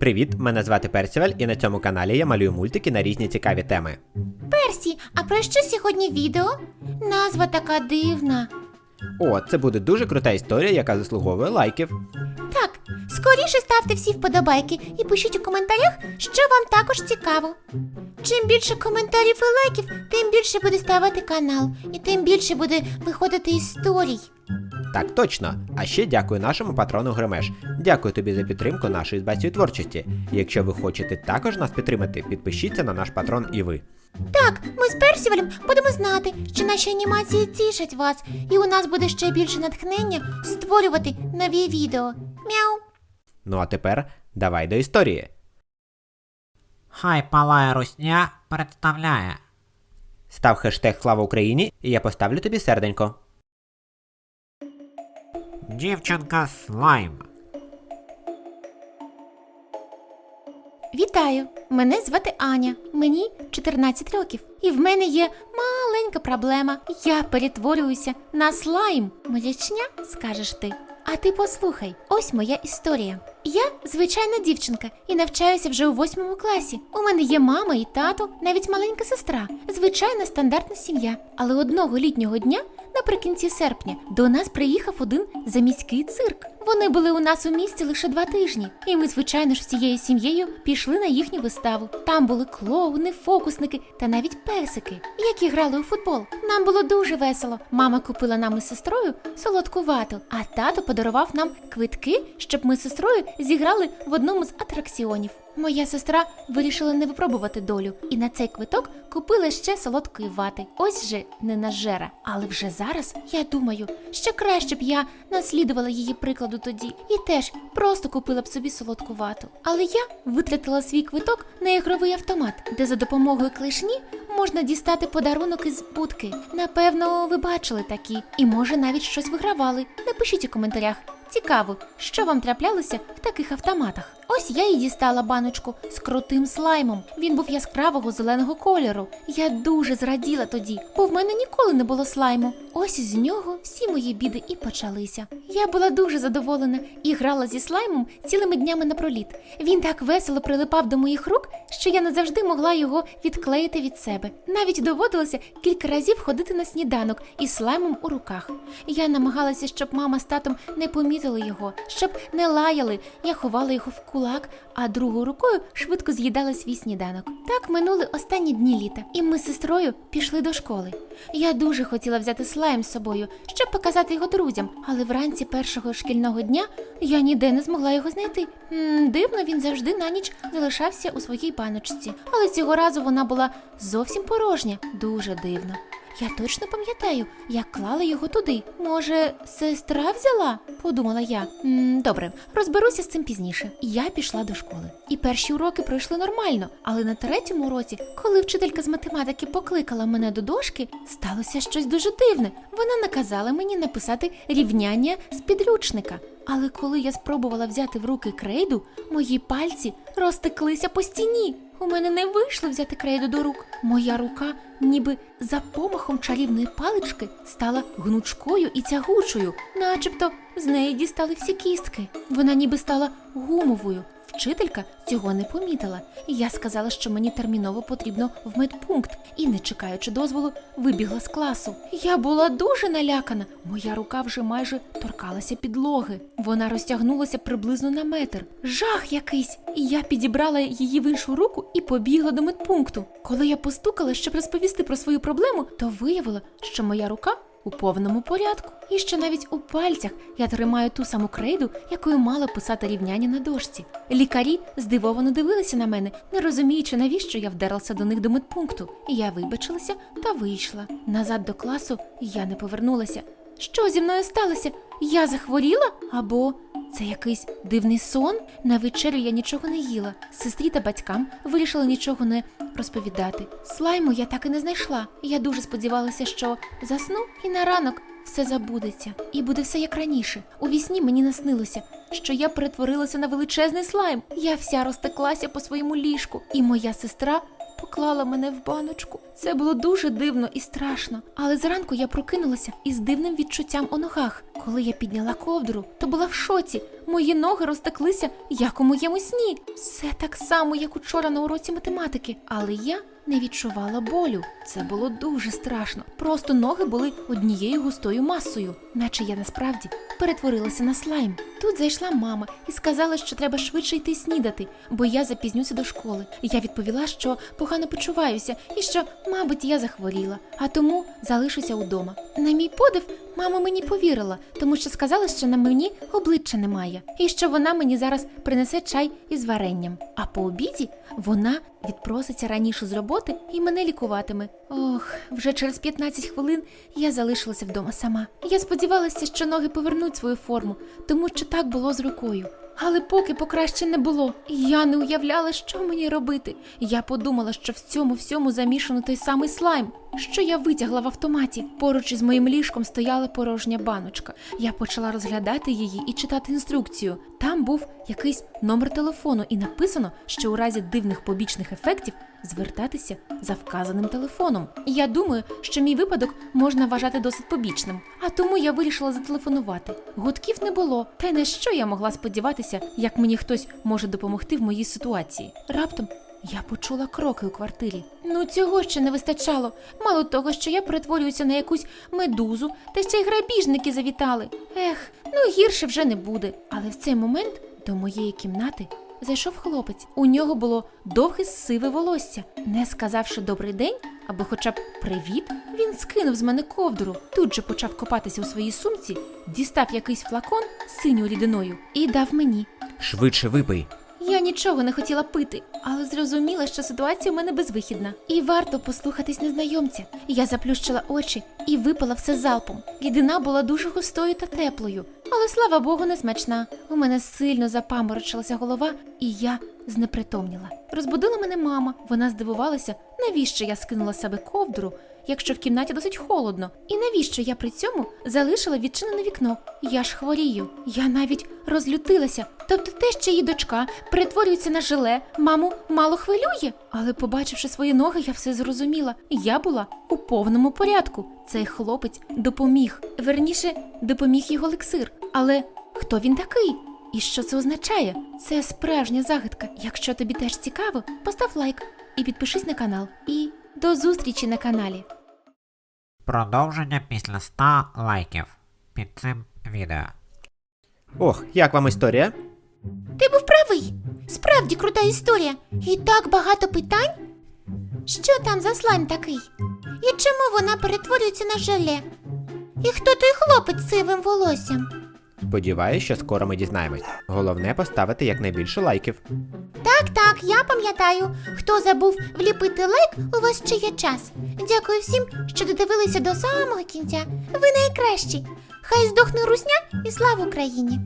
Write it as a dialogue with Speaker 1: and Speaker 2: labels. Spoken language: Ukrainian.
Speaker 1: Привіт, мене звати Персіваль, і на цьому каналі я малюю мультики на різні цікаві теми.
Speaker 2: Персі, а про що сьогодні відео? Назва така дивна.
Speaker 1: О, це буде дуже крута історія, яка заслуговує лайків.
Speaker 2: Так, скоріше ставте всі вподобайки і пишіть у коментарях, що вам також цікаво. Чим більше коментарів і лайків, тим більше буде ставити канал, і тим більше буде виходити історій.
Speaker 1: Так, точно. А ще дякую нашому патрону Гремеш. Дякую тобі за підтримку нашої збацької творчості. Якщо ви хочете також нас підтримати, підпишіться на наш патрон і ви.
Speaker 2: Так, ми з Персівалем будемо знати, що наші анімації тішать вас, і у нас буде ще більше натхнення створювати нові відео. Мяу.
Speaker 1: Ну а тепер давай до історії.
Speaker 3: Хай палає русня представляє.
Speaker 1: Став хештег Слава Україні, і я поставлю тобі серденько.
Speaker 3: Дівчинка слайм.
Speaker 2: Вітаю! Мене звати Аня. Мені 14 років. І в мене є маленька проблема. Я перетворююся на слайм. Маячня, скажеш ти. А ти послухай, ось моя історія. Я звичайна дівчинка і навчаюся вже у восьмому класі. У мене є мама і тато, навіть маленька сестра. Звичайна стандартна сім'я. Але одного літнього дня, наприкінці серпня, до нас приїхав один заміський цирк. Вони були у нас у місті лише два тижні, і ми, звичайно ж, всією сім'єю пішли на їхню виставу. Там були клоуни, фокусники та навіть песики, які грали у футбол. Нам було дуже весело. Мама купила нам із сестрою солодку вату, а тато подарував нам квитки, щоб ми з сестрою зіграли в одному з атракціонів. Моя сестра вирішила не випробувати долю, і на цей квиток купила ще солодкої вати. Ось же не нажера. Але вже зараз я думаю, що краще б я наслідувала її прикладу тоді і теж просто купила б собі солодку вату. Але я витратила свій квиток на ігровий автомат, де за допомогою клешні можна дістати подарунок із будки. Напевно, ви бачили такі, і може навіть щось вигравали. Напишіть у коментарях. Цікаво, що вам траплялося в таких автоматах. Ось я і дістала баночку з крутим слаймом. Він був яскравого зеленого кольору. Я дуже зраділа тоді, бо в мене ніколи не було слайму. Ось з нього всі мої біди і почалися. Я була дуже задоволена і грала зі слаймом цілими днями напроліт. Він так весело прилипав до моїх рук, що я не завжди могла його відклеїти від себе. Навіть доводилося кілька разів ходити на сніданок із слаймом у руках. Я намагалася, щоб мама з татом не помітили його, щоб не лаяли. Я ховала його в кулак, а другою рукою швидко з'їдала свій сніданок. Так минули останні дні літа, і ми з сестрою пішли до школи. Я дуже хотіла взяти слайм з собою, щоб показати його друзям, але вранці першого шкільного дня я ніде не змогла його знайти. М, дивно, він завжди на ніч залишався у своїй баночці, але цього разу вона була зовсім порожня. Дуже дивно. Я точно пам'ятаю, як клала його туди. Може, сестра взяла? подумала я. м добре, розберуся з цим пізніше. Я пішла до школи. І перші уроки пройшли нормально, але на третьому уроці, коли вчителька з математики покликала мене до дошки, сталося щось дуже дивне. Вона наказала мені написати рівняння з підручника. Але коли я спробувала взяти в руки крейду, мої пальці розтеклися по стіні. У мене не вийшло взяти крейду до рук. Моя рука, ніби за помахом чарівної палички, стала гнучкою і тягучою, начебто з неї дістали всі кістки. Вона ніби стала гумовою. Вчителька цього не помітила, і я сказала, що мені терміново потрібно в медпункт, і, не чекаючи дозволу, вибігла з класу. Я була дуже налякана. Моя рука вже майже торкалася підлоги. Вона розтягнулася приблизно на метр. Жах якийсь! І я підібрала її в іншу руку і побігла до медпункту. Коли я постукала, щоб розповісти про свою проблему, то виявила, що моя рука у повному порядку. І що навіть у пальцях я тримаю ту саму крейду, якою мала писати рівняння на дошці. Лікарі здивовано дивилися на мене, не розуміючи, навіщо я вдерлася до них до медпункту. Я вибачилася та вийшла. Назад до класу я не повернулася. Що зі мною сталося? Я захворіла? Або це якийсь дивний сон? На вечерю я нічого не їла. Сестрі та батькам вирішила нічого не розповідати. Слайму я так і не знайшла. Я дуже сподівалася, що засну і на ранок все забудеться, і буде все як раніше. У вісні мені наснилося, що я перетворилася на величезний слайм. Я вся розтеклася по своєму ліжку, і моя сестра поклала мене в баночку. Це було дуже дивно і страшно. Але зранку я прокинулася із дивним відчуттям у ногах. Коли я підняла ковдру, то була в шоці, Мої ноги розтеклися, як у моєму сні. Все так само, як учора на уроці математики. Але я не відчувала болю. Це було дуже страшно. Просто ноги були однією густою масою, наче я насправді перетворилася на слайм. Тут зайшла мама і сказала, що треба швидше йти снідати, бо я запізнюся до школи. Я відповіла, що погано почуваюся і що, мабуть, я захворіла, а тому залишуся удома. На мій подив, мама мені повірила, тому що сказала, що на мені обличчя немає, і що вона мені зараз принесе чай із варенням. А по обіді вона відпроситься раніше з роботи і мене лікуватиме. Ох, вже через 15 хвилин я залишилася вдома сама. Я сподівалася, що ноги повернуть свою форму, тому що так було з рукою. Але поки покраще не було, я не уявляла, що мені робити. Я подумала, що в цьому всьому замішано той самий слайм, що я витягла в автоматі. Поруч із моїм ліжком стояла порожня баночка. Я почала розглядати її і читати інструкцію. Там був якийсь номер телефону, і написано, що у разі дивних побічних ефектів звертатися за вказаним телефоном. Я думаю, що мій випадок можна вважати досить побічним, а тому я вирішила зателефонувати. Гудків не було, та й на що я могла сподіватися, як мені хтось може допомогти в моїй ситуації. Раптом я почула кроки у квартирі. Ну цього ще не вистачало. Мало того, що я перетворююся на якусь медузу, та ще й грабіжники завітали. Ех, ну гірше вже не буде. Але в цей момент до моєї кімнати зайшов хлопець. У нього було довге сиве волосся. Не сказавши добрий день або хоча б привіт, він скинув з мене ковдру. Тут же почав копатися у своїй сумці, дістав якийсь флакон з синьою рідиною і дав мені.
Speaker 1: Швидше випий.
Speaker 2: Я нічого не хотіла пити, але зрозуміла, що ситуація у мене безвихідна. І варто послухатись незнайомця. Я заплющила очі і випила все залпом. Рідина була дуже густою та теплою, але слава Богу, не смачна. У мене сильно запаморочилася голова, і я знепритомніла. Розбудила мене мама. Вона здивувалася, навіщо я скинула себе ковдру, якщо в кімнаті досить холодно, і навіщо я при цьому залишила відчинене вікно. Я ж хворію. Я навіть розлютилася. Тобто те, що її дочка перетворюється на желе, маму мало хвилює. Але побачивши свої ноги, я все зрозуміла. Я була у повному порядку. Цей хлопець допоміг. Верніше, допоміг його елексир. Але хто він такий? І що це означає? Це справжня загадка. Якщо тобі теж цікаво, постав лайк і підпишись на канал. І до зустрічі на каналі.
Speaker 3: Продовження після 100 лайків під цим відео.
Speaker 1: Ох, як вам історія?
Speaker 2: Ти був правий. Справді крута історія. І так багато питань. Що там за слайм такий? І чому вона перетворюється на желе? І хто той хлопець з сивим волоссям?
Speaker 1: Сподіваюсь, що скоро ми дізнаємось. Головне поставити якнайбільше лайків.
Speaker 2: Так, так, я пам'ятаю. Хто забув вліпити лайк, у вас ще є час. Дякую всім, що додивилися до самого кінця. Ви найкращі. Хай здохне русня і слава Україні!